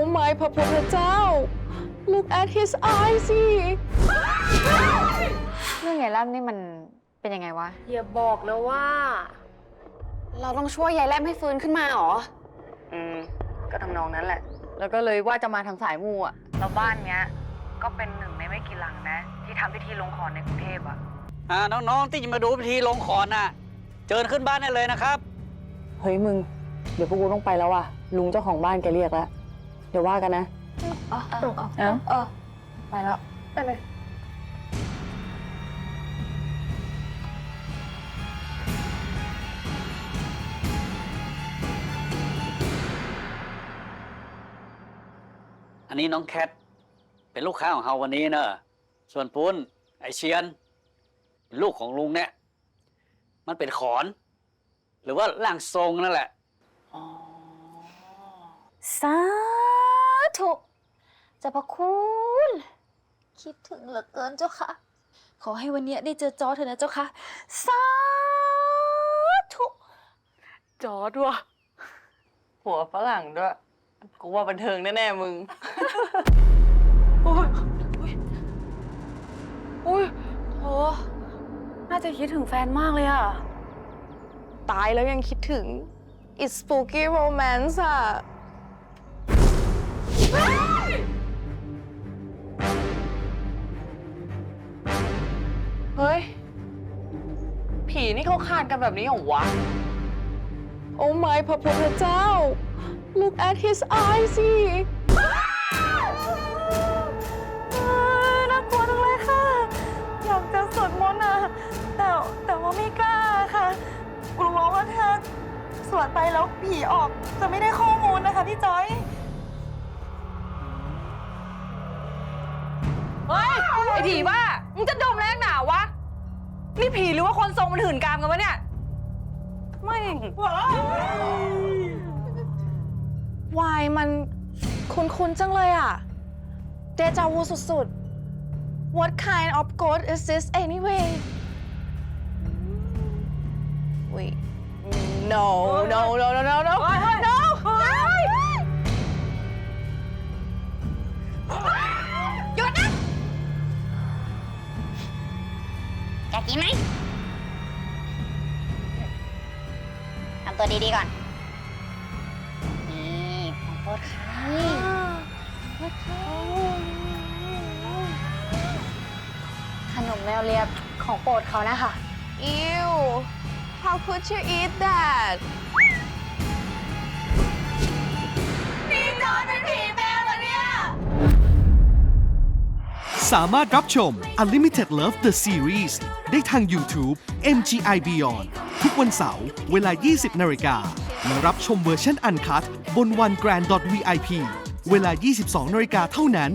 Oh my พระพุทธเจ้า Look at his eyes สิเรื่องใหญ่ล่ำนี่มันเป็นยังไงวะ อย่าบอกนะว่า เราต้องช่วยยายแลมให้ฟื้นขึ้นมาเหรอ อืม ก็ทำนองนั้นแหละ แล้วก็เลยว่าจะมาทางสายมูอะแล้วบ้านเนี้ย ก็เป็นหนึ่งในไม่กี่หลังนะ ที่ทำพิธีลงขอนในกรุงเทพอะ อ่า น้องๆ ที่จะมาดูพิธีลงขอนน่ะเชิญขึ้นบ้านได้เลยนะครับ เฮ้ยมึง เดี๋ยวพวกกูต้องไปแล้วว่ะ ลุงเจ้าของบ้านแกเรียกแล้ว เดี๋ยวว่ากันนะ เออเออเอ้าเออไปแล้ว ไปเลย อันนี้น้องแคท เป็นลูกค้าของเฮาวันนี้เนอะส่วนปุ้นไอเชียน เป็นลูกของลุงเนี่ย มันเป็นขอน หรือว่าร่างทรงนั่นแหละ สา ธุเจะพระคุณคิดถึงเหลือเกินเจ้าค่ะ ขอให้วันเนี้ยได้เจอจอร์จเถอะนะเจ้าค่ะ สาธุจอดว่ะหัวฝรั่งด้วย กูว่าบันเทิงแน่ๆมึง โอ้ยอุ้ยโห น่าจะคิดถึงแฟนมากเลยอะตายแล้วยังคิดถึง It's spooky romance อะ เฮ้ย ผีนี่เขาคาดกันแบบนี้เหรอวะ โอ้ my พระพุทธเจ้า Look at his eyes สิน่ากลัวจังเลยค่ะ อยากจะสวดมนต์อะแต่แต่ว่าไม่กล้าค่ะ กลัวว่าถ้าสวดไปแล้วผีออกจะไม่ได้ข้อมูลนะคะ ผีบ้า มึงจะดมแรงหนาวะ นี่ผีหรือว่าคนทรงมันหื่นกามกันวะเนี่ย ไม่วายมันคุ้นๆจังเลยอะ เดจาวูสุดๆ What kind of ghost is this anyway Wait No no no no no no no แกกินไหมทำตัวดีๆก่อน นี่ของโปรดค่ะขนมแมวเลียบของโปรดเขานะคะ Ew how could you eat that สามารถรับชม Unlimited Love the Series ได้ทาง YouTube MGI Beyond ทุกวันเสาร์เวลา 20 นาฬิกาและรับชมเวอร์ชันอันคัดบน one grand VIP เวลา 22 นาฬิกาเท่านั้น